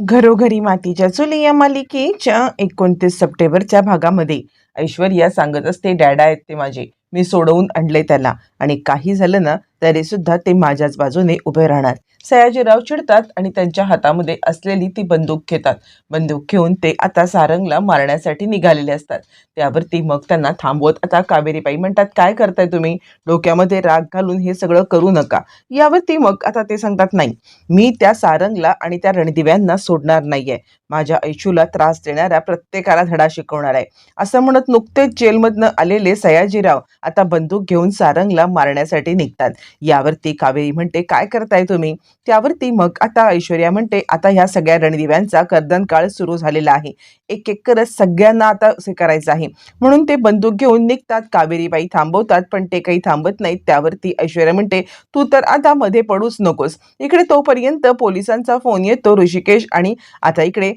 घरोघरी मातीच्या चुली या मालिकेच्या एकोणतीस सप्टेंबरच्या भागामध्ये. ऐश्वर्या सांगत असते डॅडा आहेत ते माझे. मी सोडवून आणले त्याला. आणि काही झालं ना तरी सुद्धा ते माझ्याच बाजूने उभे राहणार. सयाजीराव चिडतात आणि त्यांच्या हातामध्ये असलेली ती बंदूक घेतात. बंदूक घेऊन ते आता सारंगला मारण्यासाठी निघालेले असतात. त्यावरती मग त्यांना थांबवत आता कावेरीबाई म्हणतात काय करताय तुम्ही? डोक्यामध्ये राग घालून हे सगळं करू नका. यावरती मग आता ते सांगतात नाही मी त्या सारंगला आणि त्या रणदिव्यांना सोडणार नाहीये. माझ्या ऐशूला त्रास देणाऱ्या प्रत्येकाला धडा शिकवणार आहे. असं म्हणत नुकतेच जेलमधनं आलेले सयाजीराव आता बंदूक घेऊन सारंगला मारण्यासाठी निघतात. यावरती कावेरी म्हणते काय करताय तुम्ही? त्यावरती मग आता ऐश्वर्या म्हणते आता ह्या सगळ्या रणदिव्यांचा कर्दन काळ सुरू झालेला आहे. एक एक करत सगळ्यांना आता असे करायचं आहे. म्हणून ते बंदूक घेऊन निघतात. कावेरीबाई थांबवतात पण ते काही थांबत नाहीत. त्यावरती ऐश्वर्या म्हणते तू तर आता मध्ये पडूच नकोस. इकडे तोपर्यंत पोलिसांचा फोन येतो ऋषिकेश आणि आता इकडे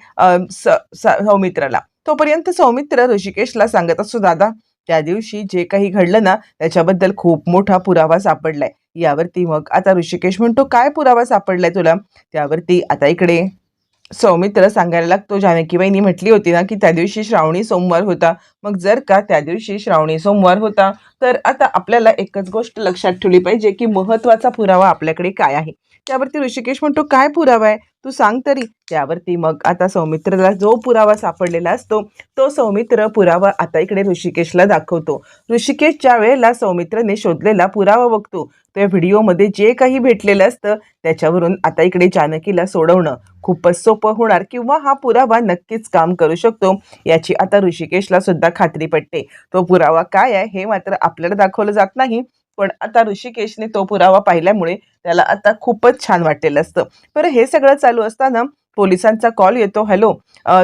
स- स- सौमित्राला. तोपर्यंत सौमित्र ऋषिकेशला सांगत असतो दादा त्या दिवशी जे काही घडलं ना त्याच्याबद्दल खूप मोठा पुरावा सापडलाय. यावरती मग आता ऋषिकेश म्हणतो काय पुरावा सापडलाय तुला? त्यावरती आता इकडे सौमित्र सांगायला लागतो जानकीबाईंनी म्हटली होती ना की त्या दिवशी श्रावणी सोमवार होता. मग जर का त्या दिवशी श्रावणी सोमवार होता तर आता आपल्याला एकच गोष्ट लक्षात ठेवली पाहिजे की महत्त्वाचा पुरावा आपल्याकडे काय आहे? त्यावरती ऋषिकेश म्हणतो काय पुरावा आहे? तू सांग तरी. त्यावरती मग आता सौमित्रला जो पुरावा सापडलेला असतो तो सौमित्र पुरावा आता इकडे ऋषिकेशला दाखवतो. ऋषिकेश ज्या वेळेला सौमित्रने शोधलेला पुरावा बघतो. त्या व्हिडिओमध्ये जे काही भेटलेलं असतं त्याच्यावरून आता इकडे जानकीला सोडवणं खूपच सोपं होणार किंवा हा पुरावा नक्कीच काम करू शकतो याची आता ऋषिकेशला सुद्धा खात्री पटते. तो पुरावा काय आहे हे मात्र आपल्याला दाखवलं जात नाही. पण आता ऋषिकेशने तो पुरावा पाहिल्यामुळे त्याला आता खूपच छान वाटलेलं असतं. बरं हे सगळं चालू असताना पोलिसांचा कॉल येतो. हॅलो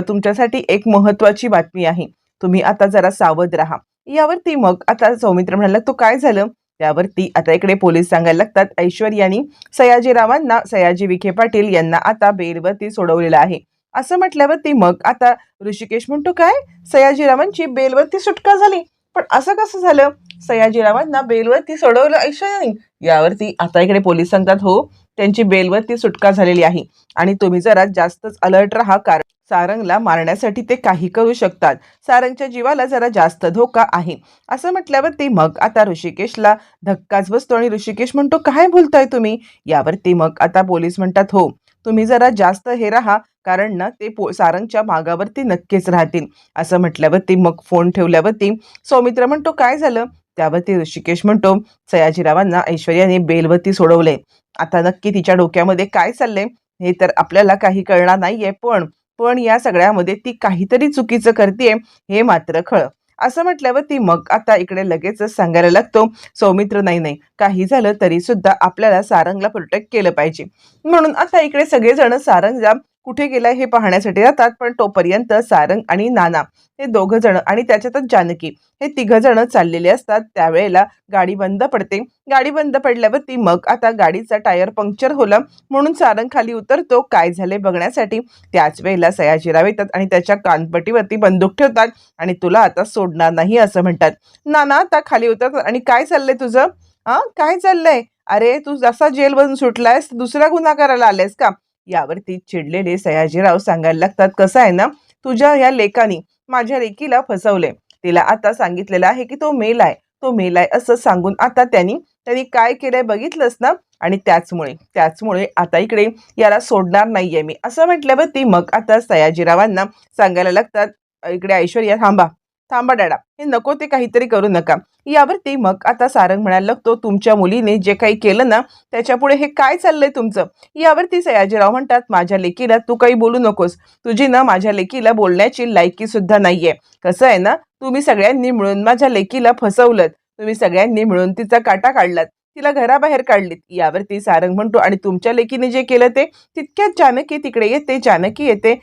तुमच्यासाठी एक महत्त्वाची बातमी आहे. तुम्ही आता जरा सावध राहा. यावरती मग आता सौमित्र म्हणाला तो काय झालं? त्यावरती आता इकडे पोलीस सांगायला लागतात. ऐश्वर्यानी सयाजीरावांना सयाजी विखे पाटील यांना आता बेलवरती सोडवलेलं आहे. असं म्हटल्यावरती मग आता ऋषिकेश म्हणतो काय? सयाजीरावांची बेलवरती सुटका झाली. पण असं कसं झालं? सयाजीरावांना बेलवरती सोडवलं ऐश्वर्यानी. यावरती आता इकडे पोलीस सांगतात हो त्यांची बेलवरती सुटका झालेली आहे आणि तुम्ही जरा जास्तच अलर्ट राहा कारण सारंगला मारण्यासाठी ते काही करू शकतात. सारंगच्या जीवाला जरा जास्त धोका आहे. असं म्हटल्यावरती मग आता ऋषिकेशला धक्काच बसतो आणि ऋषिकेश म्हणतो काय बोलताय तुम्ही? यावरती मग आता पोलीस म्हणतात हो तुम्ही जरा जास्त हे राहा कारण ना ते पो सारंगच्या मागावरती नक्कीच राहतील. असं म्हटल्यावरती मग फोन ठेवल्यावरती सौमित्र म्हणतो काय झालं? त्यावरती ऋषिकेश म्हणतो सयाजीरावांना ऐश्वर्याने बेलवरती सोडवले. आता नक्की तिच्या डोक्यामध्ये काय चाललंय? हे तर आपल्याला काही कळणार नाहीये पण पण या सगळ्यामध्ये ती काहीतरी चुकीचं करते हे मात्र खळ असं म्हटल्यावर ती मग आता इकडे लगेचच सांगायला लागतो सौमित्र नाही नाही. काही झालं तरी सुद्धा आपल्याला सारंगला प्रोटेक्ट केलं पाहिजे. म्हणून आता इकडे सगळेजण सारंगला कुठे गेलाय हे पाहण्यासाठी जातात पण तोपर्यंत सारंग आणि नाना हे दोघं जण आणि त्याच्यातच जानकी हे तिघ जण चाललेले असतात. त्यावेळेला गाडी बंद पडते. गाडी बंद पडल्यावर ती मग आता गाडीचा टायर पंक्चर होला म्हणून सारंग खाली उतरतो. काय झाले बघण्यासाठी? त्याच वेळेला सयाजीराव येतात आणि त्याच्या कानपटीवरती बंदूक ठेवतात आणि तुला आता सोडणार नाही असं म्हणतात. नाना आता खाली उतरतात आणि काय चाललंय तुझं? हा? काय चाललंय? अरे तू जसा जेलमधून सुटलायस दुसरा गुन्हा करायला आलेस का? यावरती चिडलेले सयाजीराव सांगायला लागतात कसं आहे ना तुझ्या या लेखानी माझ्या लेकीला फसवले तिला आता सांगितलेलं आहे की तो मेलाय तो मेलाय असं सांगून आता त्यांनी त्यांनी काय केलंय बघितलंस ना? आणि त्याचमुळे त्याचमुळे आता इकडे याला सोडणार नाहीये मी. असं म्हटल्यावर ती मग आता सयाजीरावांना सांगायला लागतात इकडे ऐश्वर्या थांबा. थांबा डॅडा हे नको ते काहीतरी करू नका. यावरती मग आता सारंग म्हणायला लागतो तुमच्या मुलीने जे काही केलं ना त्याच्यापुढे हे काय चाललंय तुमचं? यावरती सयाजीराव म्हणतात माझ्या लेकीला तू काही बोलू नकोस. तुझी ना माझ्या लेकीला बोलण्याची लायकी सुद्धा नाहीये. कसं आहे ना तुम्ही सगळ्यांनी मिळून माझ्या लेकीला फसवलं तुम्ही सगळ्यांनी मिळून तिचा काटा काढलात. तिला घराबाहेर काढलीत. यावरती सारंग म्हणतो आणि तुमच्या लेकीने जे केलं ते तितक्यात जानकी तिकडे येते जानकी येते.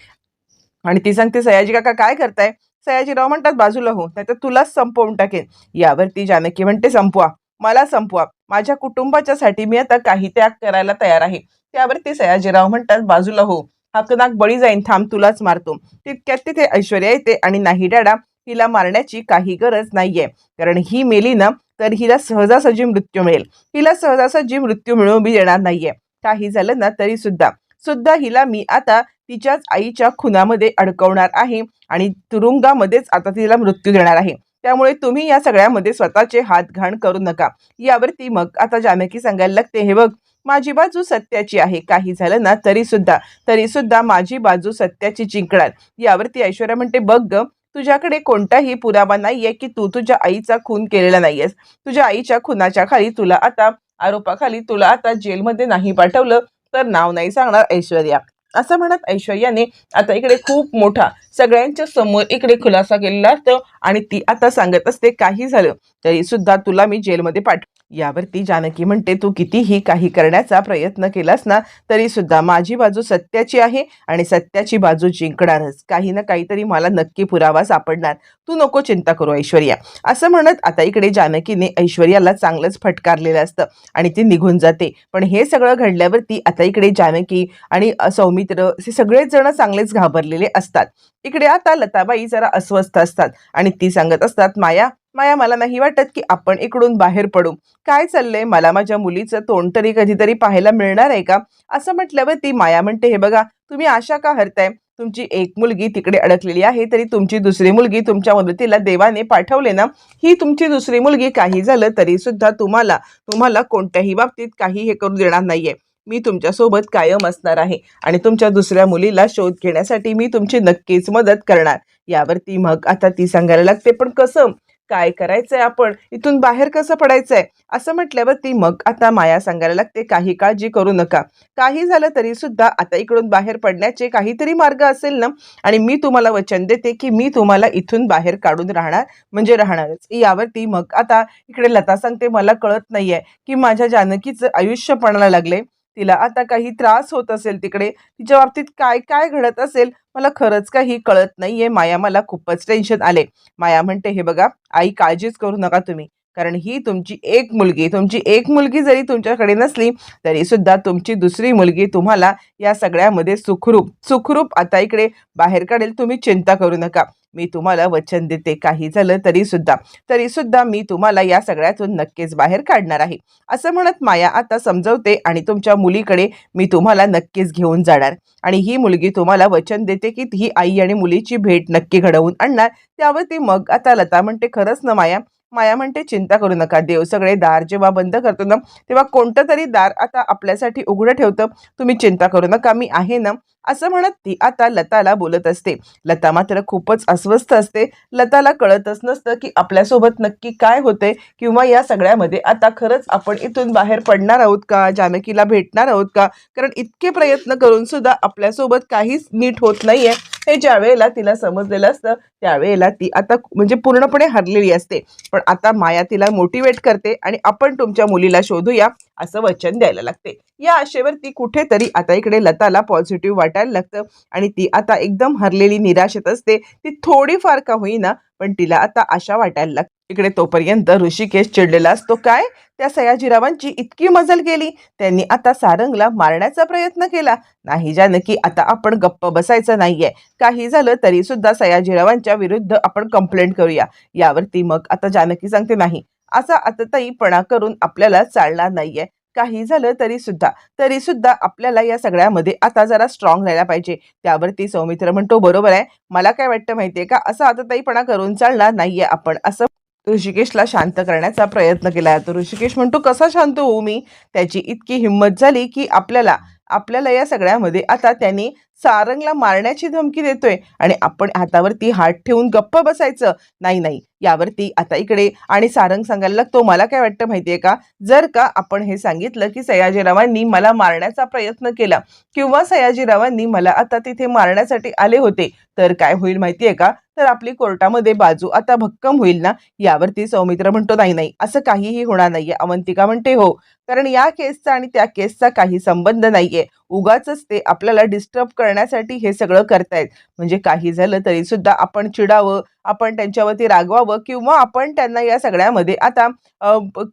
आणि ती सांगते सयाजी काका काय करताय? सयाजीराव म्हणतात बाजूला हो नाहीतर तुलाच संपवून टाकेन. यावरती जानकी म्हणते संपवा मला संपवा. माझ्या कुटुंबाच्या साठी मी आता काही त्याग करायला तयार आहे. त्यावरती सयाजीराव म्हणतात बाजूला हो. हकनाक बळी जाईन थांब तुलाच मारतो. तितक्यात तिथे ऐश्वर्या येते आणि नाही डॅडा हिला मारण्याची काही गरज नाहीये. कारण ही मेली ना तर हिला सहजासहजी मृत्यू मिळेल. हिला सहजासहजी मृत्यू मिळवून मी देणार नाहीये. काही झालं ना तरी सुद्धा. सुद्धा हिला मी आता तिच्याच आईच्या खुनामध्ये अडकवणार आहे आणि तुरुंगामध्येच आता तिला मृत्यू देणार आहे. त्यामुळे तुम्ही या सगळ्यामध्ये स्वतःचे हात घाण करू नका. यावरती मग आता जानकी सांगायला लागते हे बघ माझी बाजू सत्याची आहे. काही झालं ना तरी सुद्धा तरी सुद्धा माझी बाजू सत्याची जिंकणार. यावरती ऐश्वर्या म्हणते बघ ग तुझ्याकडे कोणताही पुरावा नाहीये की तू तुझ्या आईचा खून केलेला नाहीयेस. तुझ्या आईच्या खुनाच्या खाली तुला आता आरोपाखाली तुला आता जेलमध्ये नाही पाठवलं तर नाव नाही सांगणार ऐश्वर्या. असं म्हणत ऐश्वर्याने आता इकडे खूप मोठा सगळ्यांच्या समोर इकडे खुलासा केलेला असतो आणि ती आता सांगत असते काही झालं तरी सुद्धा तुला मी जेलमध्ये पाठव यावरती जानकी म्हणते तू कितीही काही करण्याचा प्रयत्न केलास ना तरी सुद्धा माझी बाजू सत्याची आहे आणि सत्याची बाजू जिंकणारच. काही ना काहीतरी मला नक्की पुरावा सापडणार. तू नको चिंता करू ऐश्वर्या. असं म्हणत आता इकडे जानकीने ऐश्वर्याला चांगलंच फटकारलेलं असतं आणि ती निघून जाते. पण हे सगळं घडल्यावरती आता इकडे जानकी आणि सौमित्र हे सगळेच जण चांगलेच घाबरलेले असतात. इकडे आता लताबाई जरा अस्वस्थ असतात आणि ती सांगत असतात माया माया मला नाही वाटत की आपण इकडून बाहेर पडू. काय चाललंय? मला माझ्या मुलीचं तोंड तरी कधीतरी पाहायला मिळणार आहे का? असं म्हटल्यावर ती माया म्हणते हे बघा तुम्ही आशा का हरताय? तुमची एक मुलगी तिकडे अडकलेली आहे तरी तुमची दुसरी मुलगी तुमच्या मदतीला देवाने पाठवले ना? ही तुमची दुसरी मुलगी काही झालं तरी सुद्धा तुम्हाला तुम्हाला कोणत्याही बाबतीत काही हे करू देणार नाहीये. मी तुमच्यासोबत कायम असणार आहे आणि तुमच्या दुसऱ्या मुलीला शोध घेण्यासाठी मी तुमची नक्कीच मदत करणार. यावरती मग आता ती सांगायला लागते पण कसं? काय करायचंय आपण? इथून बाहेर कसं पडायचंय? असं म्हटल्यावर ती मग आता माया सांगायला लागते काही काळजी करू नका. काही झालं तरी सुद्धा आता इकडून बाहेर पडण्याचे काहीतरी मार्ग असेल ना? आणि मी तुम्हाला वचन देते की मी तुम्हाला इथून बाहेर काढून राहणार म्हणजे राहणारच. यावरती मग आता इकडे लता सांगते मला कळत नाहीये की माझ्या जानकीचं आयुष्य पणाला लागले. तिला आता काही त्रास होत असेल तिकडे तिच्या बाबतीत काय काय घडत असेल मला खरंच काही कळत नाहीये. माया मला खूपच टेन्शन आले. माया म्हणते हे बघा आई काळजीच करू नका तुम्ही. कारण ही तुमची एक मुलगी तुमची एक मुलगी जरी तुमच्याकडे नसली तरी सुद्धा तुमची दुसरी मुलगी तुम्हाला या सगळ्यामध्ये सुखरूप सुखरूप आता इकडे बाहेर काढेल. तुम्ही चिंता करू नका. मी तुम्हाला वचन देते. काही झालं तरी सुद्धा तरी सुद्धा मी तुम्हाला या सगळ्यातून नक्कीच बाहेर काढणार आहे. असं म्हणत माया आता समजवते आणि तुमच्या मुलीकडे मी तुम्हाला नक्कीच घेऊन जाणार. आणि ही मुलगी तुम्हाला वचन देते की ही आई आणि मुलीची भेट नक्की घडवून आणणार. त्यावरती मग आता लता म्हणते खरंच ना माया माया म्हणते चिंता करू नका देव सगळे दार जेव्हा बंद करतो ना तेव्हा कोणतं तरी दार आता आपल्यासाठी उघडं ठेवतं. तुम्ही चिंता करू नका मी आहे ना. असं म्हणत ती आता लताला बोलत असते. लता मात्र खूपच अस्वस्थ असते. लताला कळतच नसतं की आपल्यासोबत नक्की काय होते किंवा या सगळ्यामध्ये आता खरंच आपण इथून बाहेर पडणार आहोत का जानकीला भेटणार आहोत का? कारण इतके प्रयत्न करून सुद्धा आपल्यासोबत काहीच नीट होत नाहीये. हे ज्या वेळेला तिला समजलेलं असतं त्यावेळेला ती आता म्हणजे पूर्णपणे हरलेली असते. पण आता माया तिला मोटिवेट करते आणि आपण तुमच्या मुलीला शोधूया असं वचन द्यायला लागते. या आशेवर ती कुठेतरी आता इकडे लताला पॉझिटिव्ह वाटायला लागतं आणि ती आता एकदम हरलेली निराशेत असते. ती थोडीफार का होईना पण तिला आता आशा वाटायला लागते. इकडे तोपर्यंत ऋषिकेश चिडलेला असतो. काय? त्या सयाजीरावांची इतकी मजल केली त्यांनी आता सारंगला मारण्याचा प्रयत्न केला. नाही जानकी आता आपण गप्प बसायचं नाहीये. काही झालं तरी सुद्धा सयाजीरावांच्या विरुद्ध आपण कंप्लेंट करूया. यावरती मग आता जानकी सांगते नाही. असा आतताईपणा करून आपल्याला चालणार नाहीये. काही झालं तरी सुद्धा. तरी सुद्धा आपल्याला या सगळ्यामध्ये आता जरा स्ट्रॉंग राहायला पाहिजे. त्यावरती सौमित्र म्हणतो बरोबर आहे. मला काय वाटतं माहितीये का? असं आतताईपणा करून चालणार नाहीये आपण. असं ऋषिकेशला शांत करण्याचा प्रयत्न केला. तर ऋषिकेश म्हणतो कसा शांत होऊ मी? त्याची इतकी हिंमत झाली की आपल्याला आपल्याला या सगळ्यामध्ये आता त्यांनी सारंगला मारण्याची धमकी देतोय. आणि आपण हातावरती हात ठेवून गप्प बसायचं. नाही नाही. यावरती आता इकडे आणि सारंग सांगायला लागतो मला काय वाटतं माहितीये का? जर का आपण हे सांगितलं की सयाजीरावांनी मला मारण्याचा प्रयत्न केला किंवा सयाजीरावांनी मला आता तिथे मारण्यासाठी आले होते तर काय होईल माहितीये का? तर आपली कोर्टामध्ये बाजू आता भक्कम होईल ना? यावरती सौमित्र म्हणतो नाही नाही असं काहीही होणार नाहीये. अवंतिका म्हणते हो कारण या केसचा आणि त्या केसचा काही संबंध नाहीये. उगाच ते आपल्याला डिस्टर्ब करण्यासाठी हे सगळं करतायत. म्हणजे काही झालं तरी सुद्धा आपण चिडावं आपण त्यांच्यावरती रागवावं किंवा आपण त्यांना या सगळ्यामध्ये आता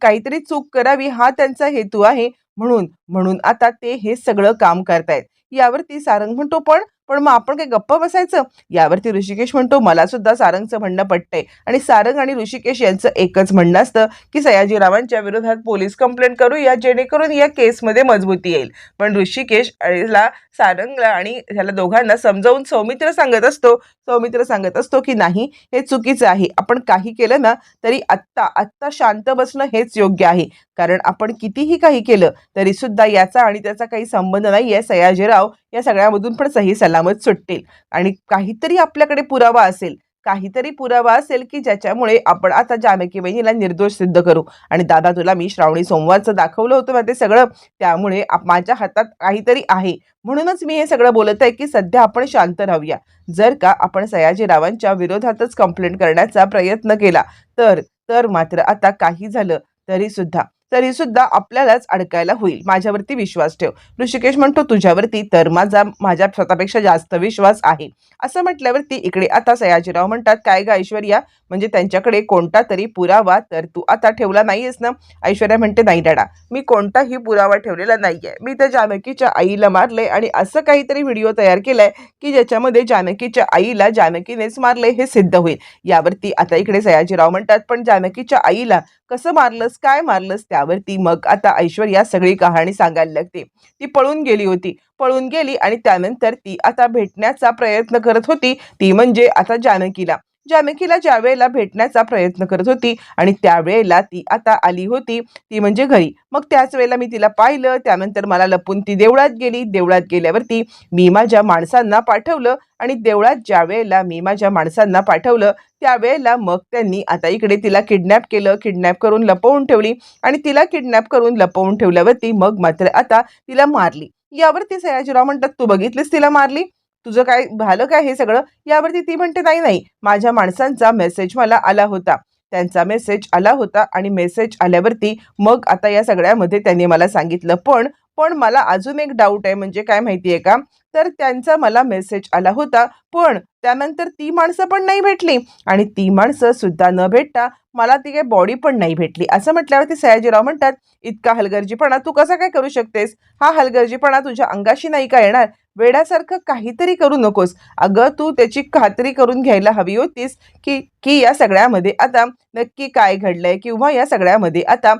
काहीतरी चूक करावी हा त्यांचा हेतू आहे. म्हणून म्हणून आता ते हे सगळं काम करतायत. यावरती सारंग म्हणतो पण पण मग आपण काही गप्प बसायचं? यावरती ऋषिकेश म्हणतो मला सुद्धा सारंगचं म्हणणं पटतंय. आणि सारंग आणि ऋषिकेश यांचं एकच म्हणणं असतं की सयाजीरावांच्या विरोधात पोलीस कंप्लेंट करूया जेणेकरून या केसमध्ये मजबूती येईल. पण ऋषिकेश ला सारंगला आणि ह्याला दोघांना समजावून सौमित्र सांगत असतो. सौमित्र सांगत असतो की नाही हे चुकीचं आहे. आपण काही केलं ना तरी आत्ता आत्ता शांत बसणं हेच योग्य आहे. कारण आपण कितीही काही केलं तरी सुद्धा याचा आणि त्याचा काही संबंध नाही आहे. सयाजीराव या सगळ्यामधून पण सही सलामत सुटतील. आणि काहीतरी आपल्याकडे पुरावा असेल काहीतरी पुरावा असेल की ज्याच्यामुळे आपण आता जानकी बहिणीला निर्दोष सिद्ध करू. आणि दादा तुला मी श्रावणी सोमवारचं दाखवलं होतं ना ते सगळं त्यामुळे माझ्या हातात काहीतरी आहे. म्हणूनच मी हे सगळं बोलत आहे की सध्या आपण शांत राहूया. जर का आपण सयाजीरावांच्या विरोधातच कंप्लेंट करण्याचा प्रयत्न केला तर तर मात्र आता काही झालं तरी सुद्धा. तरी सुद्धा आपल्यालाच अडकायला होईल. माझ्यावरती विश्वास ठेव. ऋषिकेश म्हणतो तुझ्यावरती तर माझा माझ्या स्वतःपेक्षा जास्त विश्वास आहे. असं म्हटल्यावरती इकडे आता सयाजीराव म्हणतात काय ग ऐश्वर्या? म्हणजे त्यांच्याकडे कोणता तरी पुरावा तर तू आता ठेवला नाहीयेस ना? ऐश्वर्या म्हणते नाही डाडा मी कोणताही पुरावा ठेवलेला नाहीये. मी त्या जानकीच्या आईला मारले आणि असं काहीतरी व्हिडिओ तयार केलाय की ज्याच्यामध्ये जानकीच्या आईला जानकीनेच मारले हे सिद्ध होईल. यावरती आता इकडे सयाजीराव म्हणतात पण जानकीच्या आईला कसं मारलंस काय मारलंस त्यावरती मग आता ऐश्वर्या सगळी कहाणी सांगायला लागते. ती पळून गेली होती. पळून गेली आणि त्यानंतर ती आता भेटण्याचा प्रयत्न करत होती. ती म्हणजे आता जानकीला. जानकीला ज्या वेळेला भेटण्याचा प्रयत्न करत होती आणि त्यावेळेला ती आता आली होती ती म्हणजे घरी. मग त्याच वेळेला मी तिला पाहिलं त्यानंतर मला लपून ती देवळात गेली. देवळात गेल्यावरती मी माझ्या माणसांना पाठवलं आणि देवळात ज्या वेळेला मी माझ्या माणसांना पाठवलं त्यावेळेला मग त्यांनी आता इकडे तिला किडनॅप केलं किडनॅप करून लपवून ठेवली आणि तिला किडनॅप करून लपवून ठेवल्यावरती मग मात्र आता तिला मारली. यावरती सयाजीराव म्हणतात तू बघितलीस तिला मारली? तुझं काय झालं काय हे सगळं? यावरती ती म्हणते नाही नाही माझ्या माणसांचा मेसेज मला आला होता. त्यांचा मेसेज आला होता आणि मेसेज आल्यावरती मग आता या सगळ्यामध्ये त्यांनी मला सांगितलं. पण पण मला अजून एक डाऊट आहे म्हणजे काय माहिती आहे का? तर त्यांचा मला मेसेज आला होता पण त्यानंतर ती माणसं पण नाही भेटली. आणि ती माणसं सुद्धा न भेटता मला ती काही बॉडी पण नाही भेटली. असं म्हटल्यावरती सयाजीराव म्हणतात इतका हलगर्जीपणा तू कसा काय करू शकतेस? हा हलगर्जीपणा तुझ्या अंगाशी नाही का येणार? वेड्यासारखं काहीतरी करू नकोस. अगं तू त्याची खात्री करून घ्यायला हवी होतीस की की या सगळ्यामध्ये आता नक्की काय घडलंय किंवा या सगळ्यामध्ये आता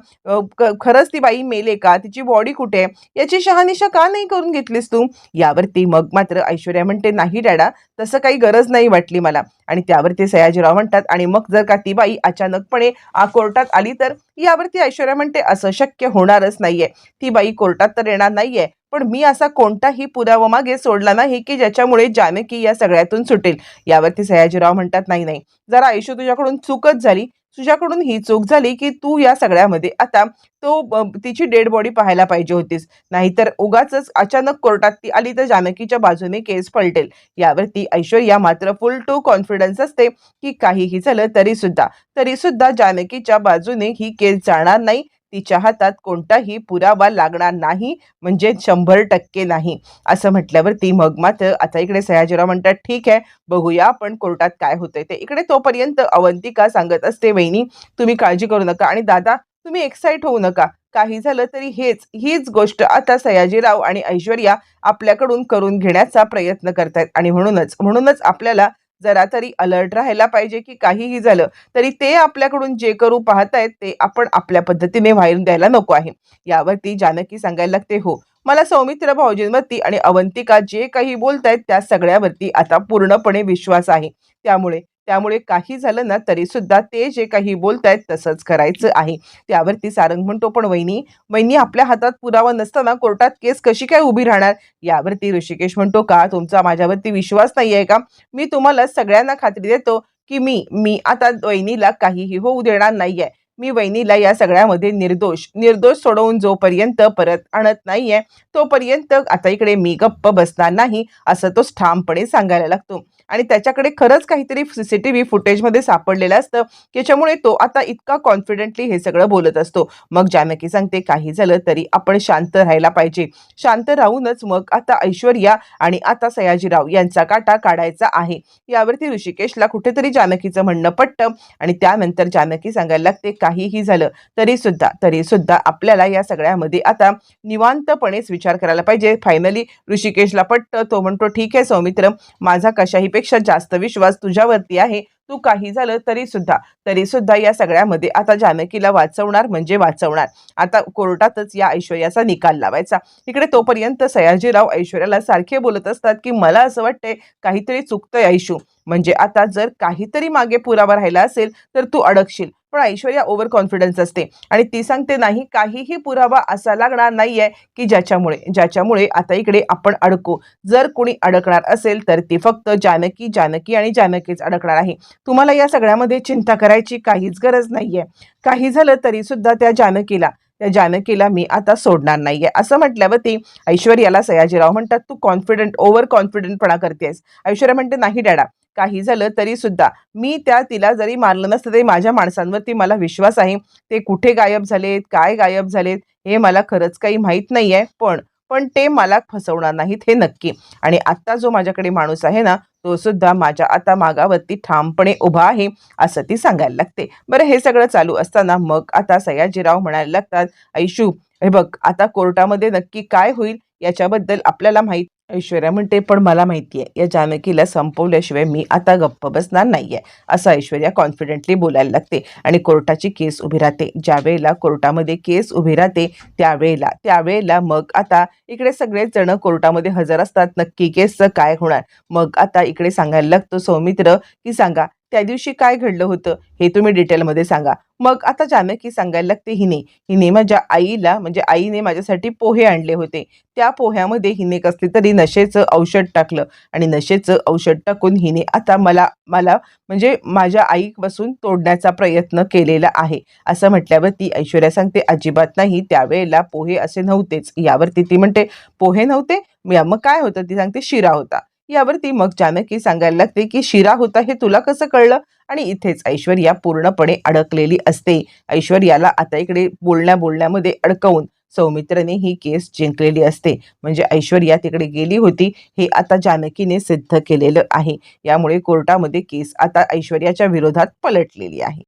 खरंच ती बाई मेले का? तिची बॉडी कुठे आहे? याची शहानिशा का नाही करून घेतलीस तू? यावरती मग मात्र ऐश्वर्या म्हणते नाही डॅडा तसं काही गरज नाही वाटली मला. आणि त्यावरती सयाजीराव म्हणतात आणि मग जर का ती बाई अचानकपणे आ, कोर्टात आली तर? यावरती ऐश्वर्या म्हणते असं शक्य होणारच नाहीये. ती बाई कोर्टात तर येणार नाहीये. पण मी असा कोणताही पुरावा मागे सोडला नाही की ज्याच्यामुळे जानकी या सगळ्यातून सुटेल. यावरती सयाजीराव म्हणतात नाही नाही. जरा आयुष्य तुझ्याकडून चूकच झाली. तुझ्याकडून ही चूक झाली की तू या सगळ्यामध्ये आता तो तिची डेड बॉडी पाहायला पाहिजे होतीस. नाहीतर उगाच अचानक कोर्टात ती आली तर जानकीच्या बाजूने केस पलटेल. यावरती ऐश्वर्या मात्र फुल टू कॉन्फिडन्स असते की काहीही झालं तरी सुद्धा तरी सुद्धा जानकीच्या बाजूने ही केस जाणार नाही. तिच्या हातात कोणताही पुरावा लागणार नाही म्हणजे शंभर टक्के नाही. असं म्हटल्यावरती मग मात्र आता इकडे सयाजीराव म्हणतात ठीक आहे बघूया आपण कोर्टात काय होतंय ते. इकडे तोपर्यंत अवंतिका सांगत असते वहिनी तुम्ही काळजी करू नका आणि दादा तुम्ही एक्साइट होऊ नका. काही झालं तरी हेच हीच गोष्ट आता सयाजीराव आणि ऐश्वर्या आपल्याकडून करून घेण्याचा प्रयत्न करतायत आणि म्हणूनच म्हणूनच आपल्याला जरा तरी अलर्ट राहायला पाहिजे की काहीही झालं तरी ते आपल्याकडून जे करू पाहतायत ते आपण आपल्या पद्धतीने व्हायला द्यायला नको आहे. यावरती जानकी सांगायला लागते हो मला सौमित्र भाऊजींवरती आणि अवंतिका जे काही बोलतायत त्या सगळ्यावरती आता पूर्णपणे विश्वास आहे. त्यामुळे त्यामुळे काही झालं ना तरी सुद्धा ते जे काही बोलतायत तसंच करायचं आहे. त्यावरती सारंग म्हणतो पण वहिनी वहिनी आपल्या हातात पुरावा नसताना कोर्टात केस कशी काय उभी राहणार? यावरती ऋषिकेश म्हणतो का? तुमचा माझ्यावरती विश्वास नाही आहे का? मी तुम्हाला सगळ्यांना खात्री देतो की मी मी आता वहिनीला काहीही होऊ देणार नाहीये. मी वहिनीला या सगळ्यामध्ये निर्दोष निर्दोष सोडवून जोपर्यंत परत आणत नाहीये तोपर्यंत आता इकडे मी गप्प बसणार नाही असं तो ठामपणे सांगायला लागतो. आणि त्याच्याकडे खरंच काहीतरी सीसीटीव्ही फुटेजमध्ये सापडलेलं असतं. त्याच्यामुळे तो आता इतका कॉन्फिडेंटली हे सगळं बोलत असतो. मग जानकी सांगते काही झालं तरी आपण शांत राहायला पाहिजे. शांत राहूनच मग आता ऐश्वर्या आणि आता सयाजीराव यांचा काटा काढायचा आहे. यावरती ऋषिकेशला कुठेतरी जानकीचं म्हणणं पटतं आणि त्यानंतर जानकी सांगायला लागते काहीही झालं तरी सुद्धा तरी सुद्धा आपल्याला या सगळ्यामध्ये आता निवांतपणेच विचार करायला पाहिजे. फायनली ऋषिकेशला पटतं तो म्हणतो ठीक आहे सौमित्र माझा कशाही पेक्षा जास्त विश्वास तुझ्यावरती आहे. तू काही झालं तरी सुद्धा. तरी सुद्धा या सगळ्यामध्ये आता जानकीला वाचवणार म्हणजे वाचवणार. आता कोर्टातच या ऐश्वर्याचा निकाल लावायचा. इकडे तोपर्यंत सयाजीराव ऐश्वर्याला सारखे बोलत असतात की मला असं वाटतंय काहीतरी चुकतंय ऐशू. म्हणजे आता जर काहीतरी मागे पुरावा राहिला असेल तर तू अडकशील. पण ऐश्वर्या ओव्हर कॉन्फिडन्स असते. आणि ती सांगते नाही काहीही पुरावा असा लागणार नाहीये की ज्याच्यामुळे ज्याच्यामुळे आता इकडे आपण अडकू. जर कोणी अडकणार असेल तर ती फक्त जानकी जानकी आणि जानकीच अडकणार आहे. तुम्हाला या सगळ्यामध्ये चिंता करायची काहीच गरज नाहीये. काही झालं तरी सुद्धा त्या जानकीला त्या जानकीला मी आता सोडणार नाहीये. असं म्हटल्यावरती ऐश्वर्याला सयाजीराव म्हणतात तू कॉन्फिडंट ओव्हर कॉन्फिडंटपणा करतेस ऐश्वर्या म्हणते नाही डॅडा. काही झालं तरी सुद्धा. मी त्या तिला जरी मारलं नसतं तरी माझ्या माणसांवरती मला विश्वास आहे. ते कुठे गायब झालेत? काय गायब झालेत? हे मला खरंच काही माहीत नाही आहे पण पण ते मला फसवणार नाहीत हे नक्की. आणि आत्ता जो माझ्याकडे माणूस आहे ना तो सुद्धा माझ्या आता मागावरती ठामपणे उभा आहे असं ती सांगायला लागते. बरं हे सगळं चालू असताना मग आता सयाजीराव म्हणायला लागतात ऐशू हे बघ आता कोर्टामध्ये नक्की काय होईल याच्याबद्दल आपल्याला माहीत ऐश्वर्या म्हणते पण मला माहिती आहे या जानकीला संपवल्याशिवाय मी आता गप्प बसणार नाही आहे असं ऐश्वर्या कॉन्फिडेंटली बोलायला लागते आणि कोर्टाची केस उभी राहते. ज्या वेळेला कोर्टामध्ये केस उभी राहते त्यावेळेला त्यावेळेला मग आता इकडे सगळेच जण कोर्टामध्ये हजर असतात. नक्की केसचं काय होणार? मग आता इकडे सांगायला लागतो सौमित्र की सांगा त्या दिवशी काय घडलं होतं हे तुम्ही डिटेलमध्ये सांगा. मग आता जानकी सांगायला लागते हिने. हिने माझ्या आईला म्हणजे आईने माझ्यासाठी पोहे आणले होते. त्या पोह्यामध्ये हिने कसले तरी नशेचं औषध टाकलं. आणि नशेचं औषध टाकून हिने आता मला मला म्हणजे माझ्या आईपासून तोडण्याचा प्रयत्न केलेला आहे. असं म्हटल्यावर ती ऐश्वर्या सांगते अजिबात नाही त्यावेळेला पोहे असे नव्हतेच. यावरती ती म्हणते पोहे नव्हते? मग काय होतं? ती सांगते शिरा होता. यावरती मग जानकी सांगायला लागते की शिरा होता हे तुला कसं कळलं? आणि इथेच ऐश्वर्या पूर्णपणे अडकलेली असते. ऐश्वर्याला आता इकडे बोलण्या बोलण्यामध्ये अडकवून सौमित्रने ही केस जिंकलेली असते. म्हणजे ऐश्वर्या तिकडे गेली होती हे आता जानकीने सिद्ध केलेलं आहे. यामुळे कोर्टामध्ये केस आता ऐश्वर्याच्या विरोधात पलटलेली आहे.